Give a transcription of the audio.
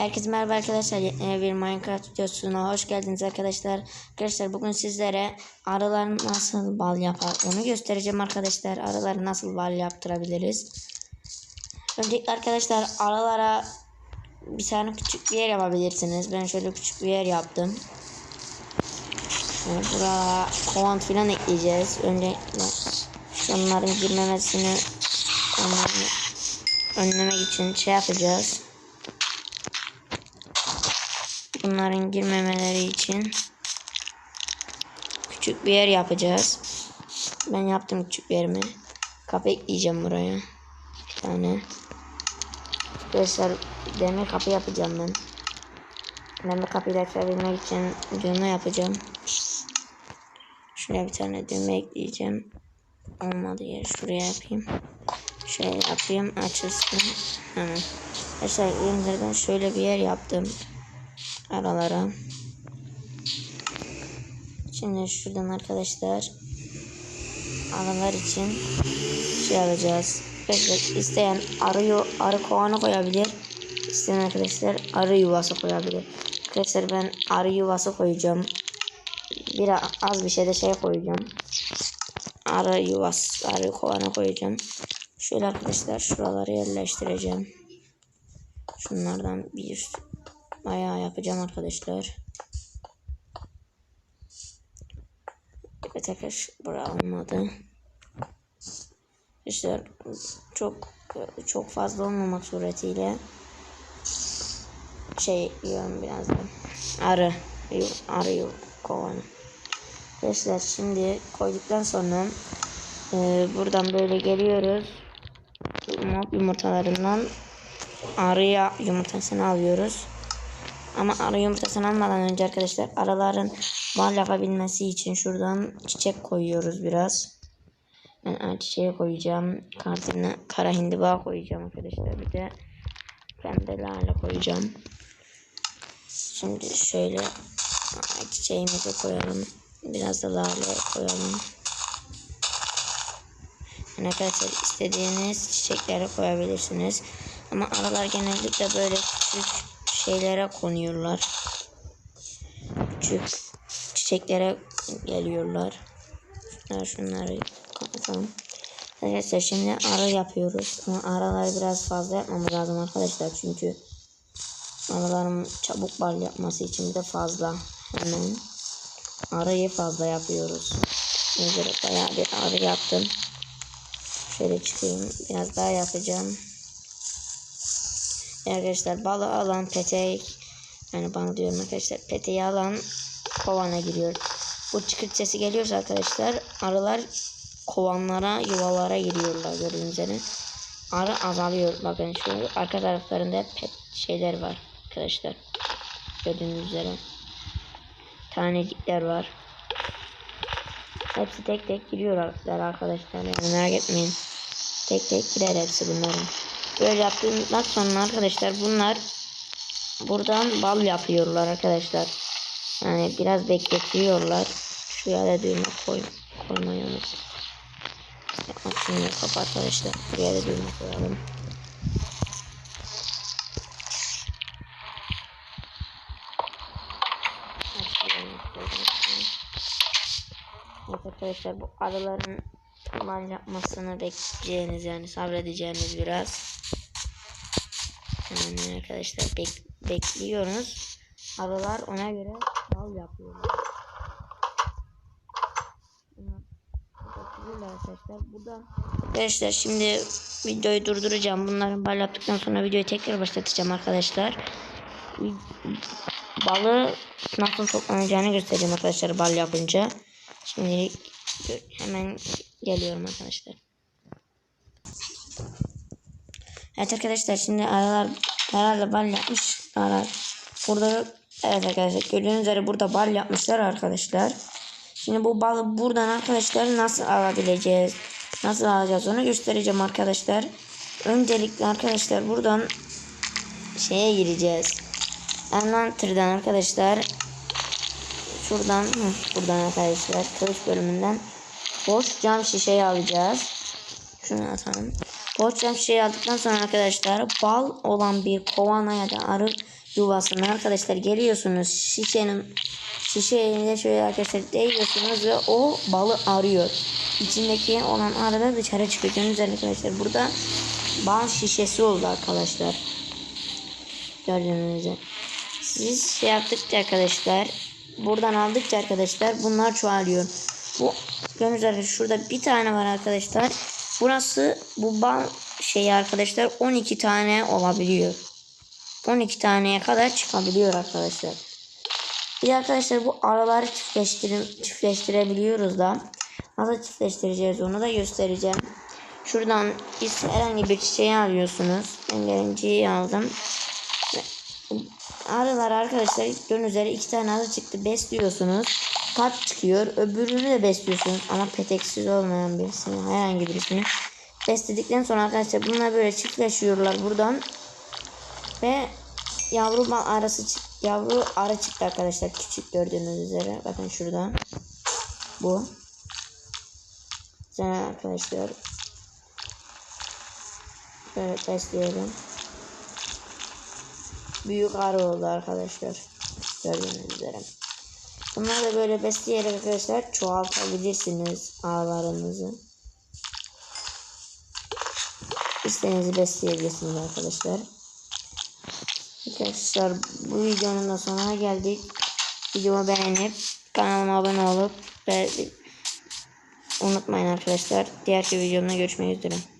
Herkese merhaba arkadaşlar. Yeni bir Minecraft videosuna hoş geldiniz arkadaşlar. Arkadaşlar bugün sizlere arılar nasıl bal yapar onu göstereceğim arkadaşlar. Arıları nasıl bal yaptırabiliriz. Öncelikle arkadaşlar arılara bir tane küçük bir yer yapabilirsiniz. Ben şöyle küçük bir yer yaptım. Şöyle buraya kovan filan ekleyeceğiz. Öncelikle onların girmemesini onların önlemek için şey yapacağız. Bunların girmemeleri için küçük bir yer yapacağız. Ben yaptım küçük bir yerimi. Kapı ekleyeceğim buraya. Bir tane. Arkadaşlar demir kapı yapacağım ben. Demir kapıyı açabilmek için düğme yapacağım. Şuraya bir tane düğme ekleyeceğim. Olmadı yer şuraya yapayım. Şöyle yapayım açılsın. Hemen. Arkadaşlar ben şöyle bir yer yaptım aralara. Şimdi şuradan arkadaşlar arılar için şey alacağız. Arkadaşlar isteyen arı, arı kovanı koyabilir. İsteyen arkadaşlar arı yuvası koyabilir. Arkadaşlar ben arı yuvası koyacağım. Biraz az bir şey de şey koyacağım. Arı yuvası, arı kovanı koyacağım. Şöyle arkadaşlar şuraları yerleştireceğim. Şunlardan bir bayağı yapacağım arkadaşlar. Evet arkadaşlar bura olmadı. İşte çok çok fazla olmamak suretiyle şey yiyorum birazdan. Arı. Arı kovanı. Arkadaşlar şimdi koyduktan sonra e, buradan böyle geliyoruz. Mob yumurtalarından arıya yumurtasını alıyoruz. Ama arı yumurtasını almadan önce arkadaşlar arıların bal yapabilmesi için şuradan çiçek koyuyoruz biraz. Ben çiçeği koyacağım. Kartına kara hindiba koyacağım arkadaşlar. Bir de pembe lale koyacağım. Şimdi şöyle çiçeğimizi koyalım. Biraz da lale koyalım. Yani arkadaşlar istediğiniz çiçekleri koyabilirsiniz. Ama aralar genellikle böyle küçük şeylere konuyorlar. Küçük çiçeklere geliyorlar. Şunları, şunları kapatalım. Arkadaşlar şimdi ara yapıyoruz. Ama araları biraz fazla yapmamız lazım arkadaşlar. Çünkü araların çabuk bal yapması için de fazla. Hemen arayı fazla yapıyoruz. Şimdi bayağı bir arı yaptım. Şöyle çıkayım. Biraz daha yapacağım. Arkadaşlar balı alan petek yani bana diyorum arkadaşlar peteği alan kovana giriyor. Bu çıkırt sesi geliyorsa arkadaşlar arılar kovanlara yuvalara giriyorlar gördüğünüz üzere. Arı azalıyor. Bakın şu arka taraflarında pet şeyler var arkadaşlar. Gördüğünüz üzere. Tanecikler var. Hepsi tek tek giriyor arkadaşlar. Yani merak etmeyin. Tek tek girer hepsi bunların. Böyle yaptıktan sonra arkadaşlar bunlar buradan bal yapıyorlar arkadaşlar. Yani biraz bekletiyorlar. Şu da düğme koy, koymayı unut. Şunu kapat arkadaşlar. Buraya da düğme koyalım. Arkadaşlar bu arıların bal yapmasını bekleyeceğiniz yani sabredeceğiniz biraz. Yani arkadaşlar bek bekliyoruz. Arılar ona göre bal yapıyorlar. arkadaşlar. Burada arkadaşlar şimdi videoyu durduracağım. Bunların bal yaptıktan sonra videoyu tekrar başlatacağım arkadaşlar. Balı nasıl toplanacağını göstereceğim arkadaşlar bal yapınca. Şimdi hemen geliyorum arkadaşlar. Evet arkadaşlar şimdi aralar herhalde bal yapmışlar. Burada evet arkadaşlar gördüğünüz üzere burada bal yapmışlar arkadaşlar. Şimdi bu balı buradan arkadaşlar nasıl alabileceğiz? Nasıl alacağız onu göstereceğim arkadaşlar. Öncelikle arkadaşlar buradan şeye gireceğiz. Envanter'dan arkadaşlar şuradan buradan arkadaşlar kılıç bölümünden boş cam şişeyi alacağız. Şunu atalım. Boş cam şişeyi aldıktan sonra arkadaşlar bal olan bir kovana ya da arı yuvasına arkadaşlar geliyorsunuz şişenin şişeye şöyle arkadaşlar değiyorsunuz ve o balı arıyor. İçindeki olan arı da dışarı çıkıyor. Gördüğünüz arkadaşlar burada bal şişesi oldu arkadaşlar. Gördüğünüz. Siz şey yaptıkça arkadaşlar buradan aldıkça arkadaşlar bunlar çoğalıyor. Bu gördüğünüz şurada bir tane var arkadaşlar. Burası bu bal şeyi arkadaşlar 12 tane olabiliyor. 12 taneye kadar çıkabiliyor arkadaşlar. Bir arkadaşlar bu araları çiftleştir çiftleştirebiliyoruz da. Nasıl çiftleştireceğiz onu da göstereceğim. Şuradan biz herhangi bir çiçeği alıyorsunuz. Ben birinciyi aldım. Arılar arkadaşlar gördüğünüz üzere iki tane arı çıktı. Besliyorsunuz. Kalp çıkıyor. Öbürünü de besliyorsunuz. Ama peteksiz olmayan birisini. Herhangi birisini. Besledikten sonra arkadaşlar bunlar böyle çiftleşiyorlar buradan. Ve yavru arası yavru arı çıktı arkadaşlar. Küçük gördüğünüz üzere. Bakın şuradan. Bu. Güzel arkadaşlar. Böyle besliyorum. Büyük arı oldu arkadaşlar. Gördüğünüz üzere. Bunları da böyle besleyerek arkadaşlar çoğaltabilirsiniz ağlarınızı. İstediğinizi besleyebilirsiniz arkadaşlar. Arkadaşlar bu videonun da sonuna geldik. Videomu beğenip kanalıma abone olup ve unutmayın arkadaşlar. Diğer videomda görüşmek üzere.